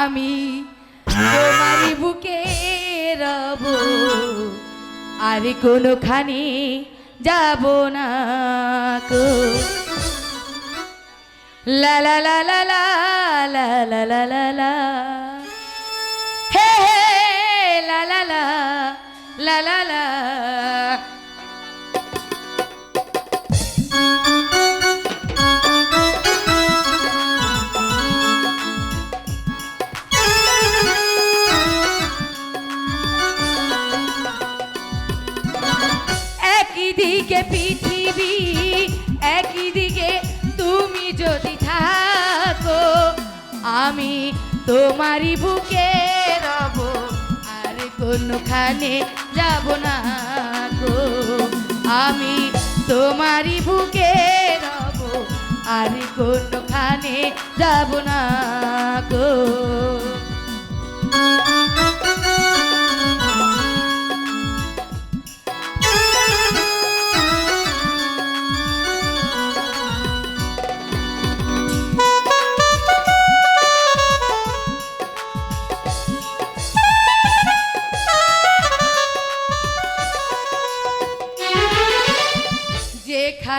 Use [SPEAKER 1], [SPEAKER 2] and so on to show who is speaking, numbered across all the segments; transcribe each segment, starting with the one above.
[SPEAKER 1] আমি তোমার বুকে রব আর কোনোখানে যাব না কো লা লা লা লা লা লা লা লা লা লা হে হে লা লা লা লা লা লা দিকে পৃথিবী, একই দিকে তুমি যদি থাকো, আমি তোমারই বুকে রব, আর কোনোখানে যাব না গো। আমি তোমারই বুকে রব, আর কোনোখানে যাব না গো।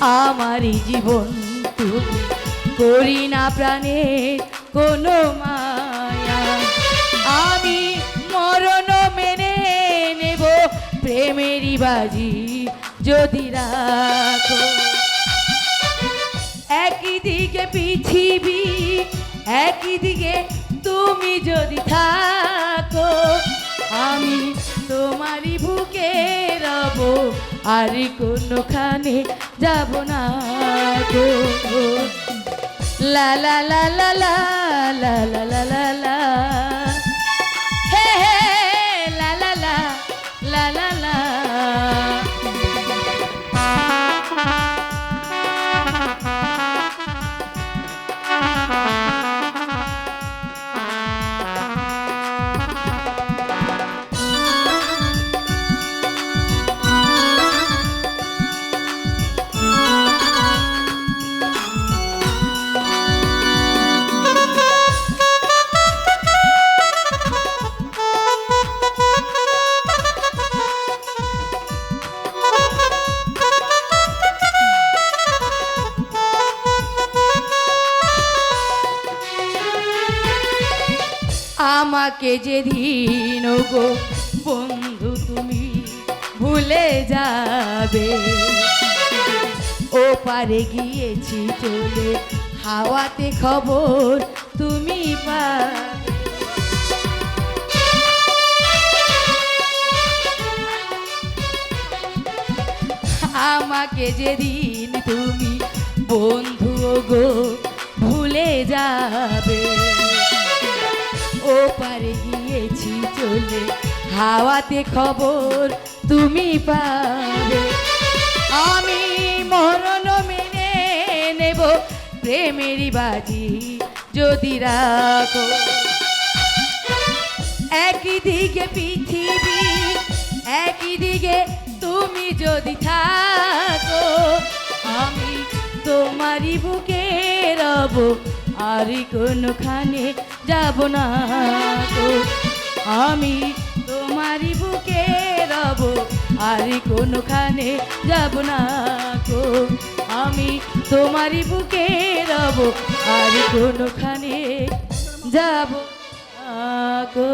[SPEAKER 1] আমারই জীবন তুমি করি না প্রাণে কোনো মায়া। আমি মরণ মেনে নেব, প্রেমেরই বাজি যদি রাখো। একই দিকে পৃথিবী, একই দিকে তুমি যদি থাকো, আমি তোমারই বুকে আর কোনোখানে যাব না গো লা লা লা লা লা লা লা লা লা আমাকে যেদিন গো বন্ধু, তুমি ভুলে যাবে। ও পারে গিয়েছি চলে, হাওয়াতে খবর তুমি পা আমাকে যেদিন তুমি বন্ধু গো ভুলে যাবে। চলে হাওয়াতে খবর তুমি পাবে। আমি মরণ মেনে নেব, প্রেমেরই বাজি যদি রাখো। একই দিকে পৃথিবী, একই দিকে তুমি যদি থাকো, আমি তোমারই বুকে রব, আর কোনোখানে যাব না আমি তোমারই বুকে রব, আর কোনোখানে যাব না গো। আমি তোমারই বুকে রব, আর কোনোখানে যাব না গো।